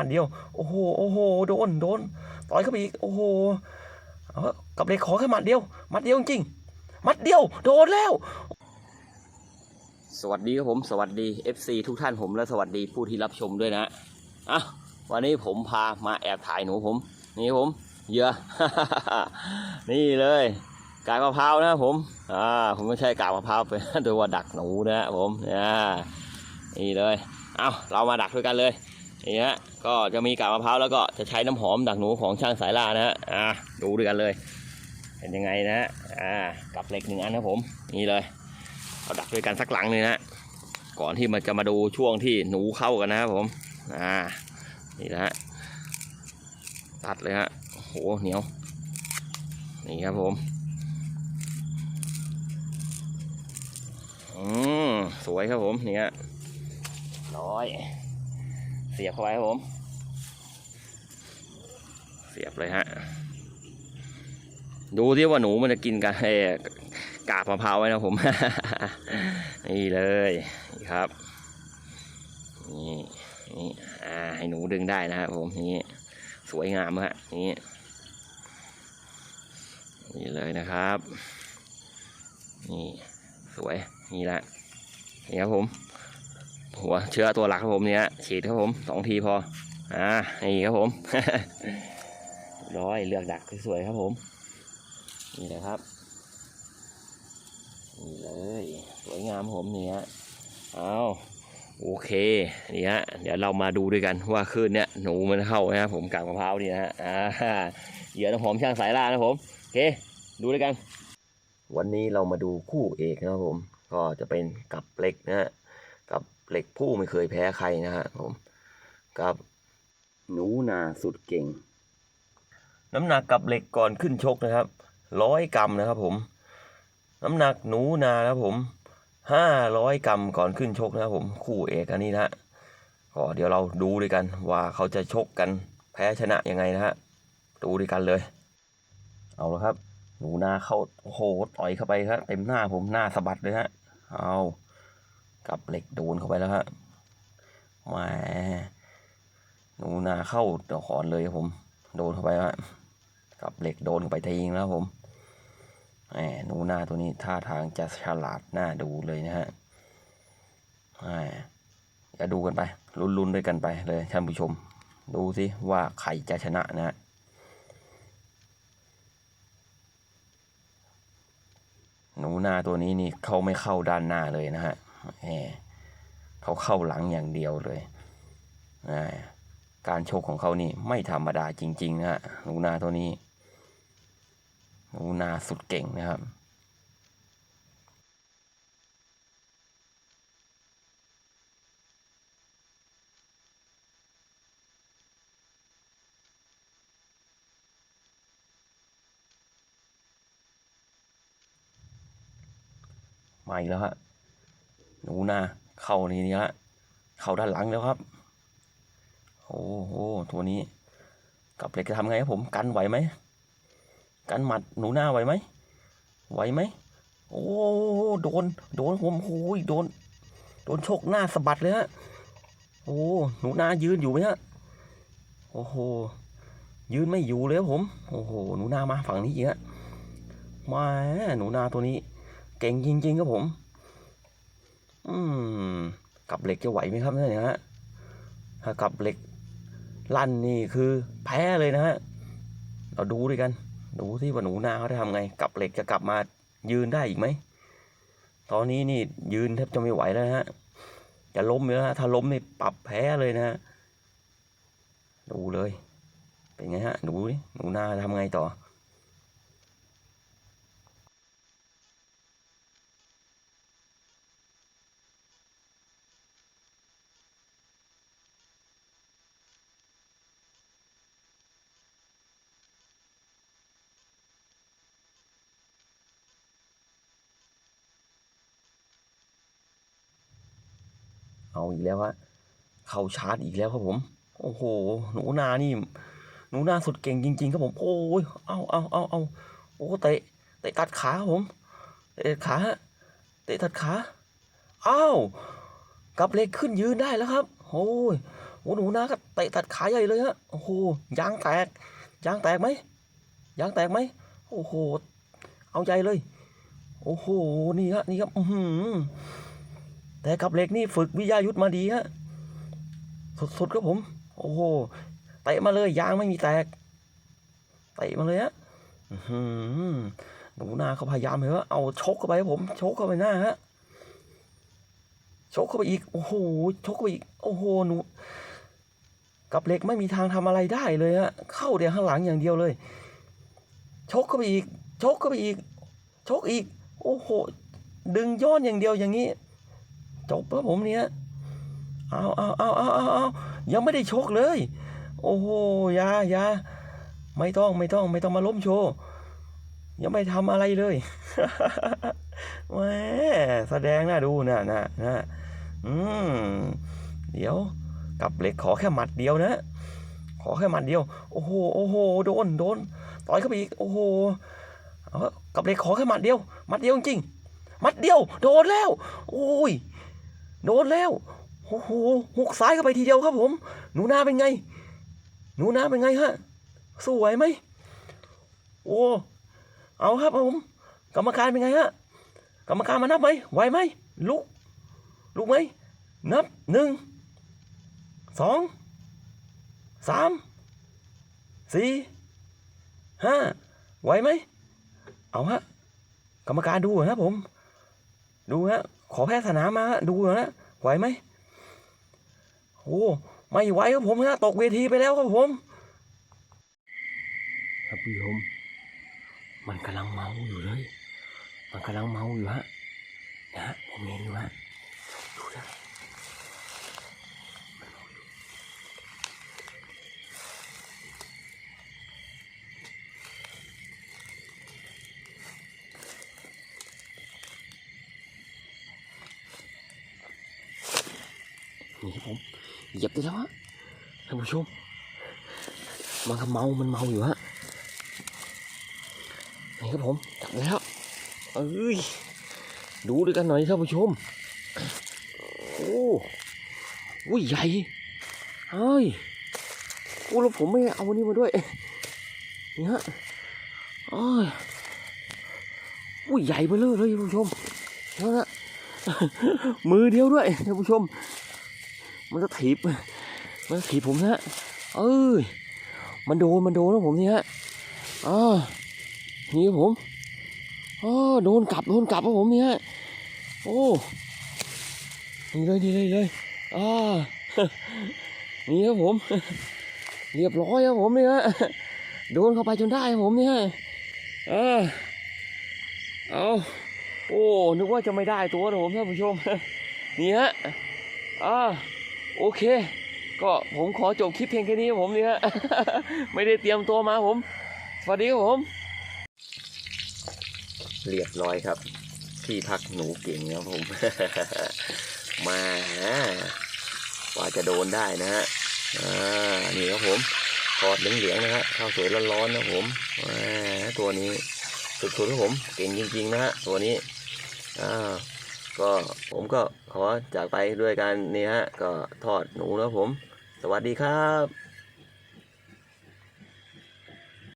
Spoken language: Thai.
มัดเดียว โอ้โห โอ้โห โดน โดน ต่อยเข้าไปอีก โอ้โหกับเล็กขอแค่มัดเดียว มัดเดียวจริง มัดเดียว โดนแล้ว สวัสดีครับผม สวัสดี FC ทุกท่านผม และสวัสดีผู้ที่รับชมด้วยนะอะวันนี้ผมพามาแอบถ่ายหนูผม นี่ผม เยื่อนี่เลยกากมะพร้าวนะผม อ่า ผมไม่ใช่กากมะพร้าวเป็นตัวดักหนูนะผมอ่านี่เลย เอาเรามาดักด้วยกันเลย นี่ฮะก็จะมีกากมะพร้าวแล้วก็จะใช้น้ำหอมดักหนูของช่างสายล่านะฮะอ่าดูด้วยกันเลย เป็นยังไงนะฮะอ่ากับเหล็กหนึ่งอันนะผมนี่เลยเราดักด้วยกันสักหลังหนึงนะก่อนที่มันจะมาดูช่วงที่หนูเข้ากันนะครับผมอ่านี่นะฮะตัดเลยฮะโหเหนียวนี่ครับผมอืมสวยครับผมนี่ฮะร้อย เสียบเข้าไปครับผม เสียบเลยฮะ ดูที่ว่าหนูมันจะกินกันเอกาบมะพร้าวไว้นะผม นี่เลยนี่ครับ นี่นี่อ่าให้หนูดึงได้นะครับผมนี่สวยงามฮะนี่นี่เลยนะครับ นี่สวยนี่แหละนี่ครับผม หัวเชื้อตัวหลักครับผมเนี่ยฉีดครับผมสองทีพออ่านี่ครับผมร้อยเลือกดักสวยครับผม นี่แหละครับนี่เลยสวยงามผมเนี่ยเอาโอเคนี่ฮะเดี๋ยวเรามาดูด้วยกันว่าคืนเนี้ยหนูมันเข้านะครับผมกากมะพร้าวนี่นะฮะอ่าเหยื่อน้ำหอมช่างสายล่านะผมโอเค ดูด้วยกัน วันนี้เรามาดูคู่เอกนะครับผม ก็จะเป็นกับเหล็กนะฮะกับ เหล็กผู้ไม่เคยแพ้ใครนะฮะผมกับหนูนาสุดเก่ง น้ำหนักกับเหล็กก่อนขึ้นชกนะครับร้อยกรัมนะครับผม น้ำหนักหนูนานะครับผมห้าร้อยกรัมก่อนขึ้นชกนะครับผมคู่เอกอันนี้นะฮะก็เดี๋ยวเราดูด้วยกันว่าเขาจะชกกันแพ้ชนะยังไงนะฮะดูด้วยกันเลย เอาละครับ หนูนาเข้าโอ้โหต่อยเข้าไปครับเต็มหน้าผมหน้าสะบัดเลยฮะเอา กับเหล็กโดนเข้าไปแล้วฮะแหมหนูนาเข้าตะขอนเลยผมโดนเข้าไปฮะกับเหล็กโดนเข้าไปทีนึงแล้วผมแหมหนูนาตัวนี้ท่าทางจะฉลาดน่าดูเลยนะฮะแหมอย่าดูกันไปลุ้นๆด้วยกันไปเลยท่านผู้ชม ดูสิว่าใครจะชนะนะฮะหนูนาตัวนี้นี่เขาไม่เข้าด้านหน้าเลยนะฮะ เขาเข้าหลังอย่างเดียวเลยการโชกของเขานี่ไม่ธรรมดาจริง ๆนะฮะหนูนาตัวนี้หนูนาสุดเก่งนะครับมาอีกแล้วฮะ นูนาเข้านี่นี่ฮะเข้าด้านหลังแล้วครับ โอ้โหตัวนี้ กับเหล็กจะทำไงครับผมกันไหวไหมกันหมัดหนูนาไหวไหมไหวไหมโอ้โดน โดนผมโอ้ยโดน โดนชกหน้าสะบัดเลยฮะโอ้หนูนายืนอยู่ไหมฮะโอ้โหยืนไม่อยู่เลยผมโอ้โหหนูนามาฝั่งนี้อีกฮะมาหนูนาตัวนี้ เก่งจริงๆครับผม อืมกับเหล็กจะไหวไหมครับเนี่ยฮะถ้ากับเหล็กลั่นนี่คือแพ้เลยนะฮะเราดูด้วยกันดูที่ว่าหนูนาเขาจะทำไงกับเหล็กจะกลับมายืนได้อีกไหมตอนนี้นี่ยืนแทบจะไม่ไหวแล้วนะฮะจะล้มเลยฮะถ้าล้มนี่ปรับแพ้เลยนะฮะดูเลย เป็นไงฮะดูหนูนาทำไงต่อ เอาอีกแล้วฮะเข้าชาร์จอีกแล้วครับผม โอ้โห หนูนานี่ หนูนาสุดเก่งจริง ๆ ครับผม โอ้ยเอาเอาเอาเอาโอ้เตะเตะตัดขาครับผมเตะขาเตะตัดขาอ้าวกับเหล็กขึ้นยืนได้แล้วครับโอ้ยโอ้หนูนาก็เตะตัดขาใหญ่เลยฮะโอ้โหยางแตกยางแตกไหมยางแตกไหมโอ้โห เอาใจเลย โอ้โห นี่ฮะ นี่ครับ อือหือ แต่กับเหล็กนี่ฝึกวิทยายุทธมาดีฮะสุดๆครับผม โอ้โหเตะมาเลยยางไม่มีแตกเตะมาเลยฮะอื้อหือหนูนาเขาพยายามเลยว่าเอาชกเข้าไปครับผมชกเข้าไปหน้าฮะชกเข้าไปอีกโอ้โหชกเข้าไปอีกโอ้โหหนูกับเหล็กไม่มีทางทำอะไรได้เลยฮะเข้าเดี๋ยวข้างหลังอย่างเดียวเลย ชกเข้าไปอีก ชกเข้าไปอีก ชกอีก โอ้โห ดึงย้อนอย่างเดียวอย่างนี้ จบแล้วผมเนี้ยเอาเอาเอาเอาเอาเอายังไม่ได้ชกเลย โอ้โหยายาไม่ต้องไม่ต้องไม่ต้องมาล้มโชว์ยังไม่ทำอะไรเลยแหมแสดงน่าดูนะนะนะอืมเดี๋ยวกับเหล็กขอแค่หมัดเดียวนะ ขอแค่หมัดเดียว โอ้โหโอ้โหโดนโดนต่อยเข้าไปอีกโอ้โหเอากับเหล็กขอแค่หมัดเดียวหมัดเดียวจริงหมัดเดียว โดนแล้ว โอ้ย โดนแล้วโอ้โหหุกซ้ายเข้าไปทีเดียวครับผม หนูนาเป็นไง หนูนาเป็นไงฮะสู้ไหวไหมโอ้เอาครับผม กรรมการเป็นไงฮะกรรมการมานับไหมไหวไหมลุกลุกไหมนับหนึ่งสองสามสี่ห้าไหวไหมเอาฮะกรรมการดูนะผม ดูฮะ ขอแพทย์สนามมาดูนะไหวไหมโอ้ไม่ไหวครับผมฮะตกเวทีไปแล้วครับผม ครับผู้ชมมันกำลังเมาอยู่เลย มันกำลังเมาอยู่ฮะนะฮะผมเห็นอยู่ฮะดูนะ นี่ครับผมเหยียบได้แล้วฮะท่านผู้ชมมันเมามันเมาอยู่ฮะนี่ครับผมจับได้แล้วเอ้ยดูด้วยกันหน่อยท่านผู้ชมโอ้อุ้ยใหญ่เฮ้ยโอ้แล้วผมไม่เอาอันนี้มาด้วยนี่ฮะเอ้ยอุ้ยใหญ่ไปเลยเลยท่านผู้ชมนั่นฮะมือเดียวด้วยท่านผู้ชม มันจะถีบมันถีบผมนะฮะเอ้ยมันโดนมันโดนนะผมนี่ฮะอ่านี่ผมอ๋อโดนกลับโดนกลับครับผมเนี่ยโอ้นี่เลยนี่เลยเลยอ่านี่ครับผม เรียบร้อยครับผมเนี่ยโดนเข้าไปจนได้ผมเนี่ยอ่าเอาโอ้นึกว่าจะไม่ได้ตัวนะผมท่านผู้ชมนี่ฮะอ่า โอเค ก็ผมขอจบคลิปเพียงแค่นี้ครับผมเนี่ยไม่ได้เตรียมตัวมาผม สวัสดีครับผม เรียบร้อยครับ ที่พักหนูเก่งครับผม มากว่าจะโดนได้นะฮะอ่านี่ครับผมทอดเหลืองๆนะฮะข้าวสวยร้อนๆนะผมอ่าตัวนี้สุดๆครับผม เก่งจริงๆนะฮะตัวนี้อ่า ก็ผมก็ขอจากไปด้วยกันนี่ฮะ ก็ทอดหนูนะผม สวัสดีครับ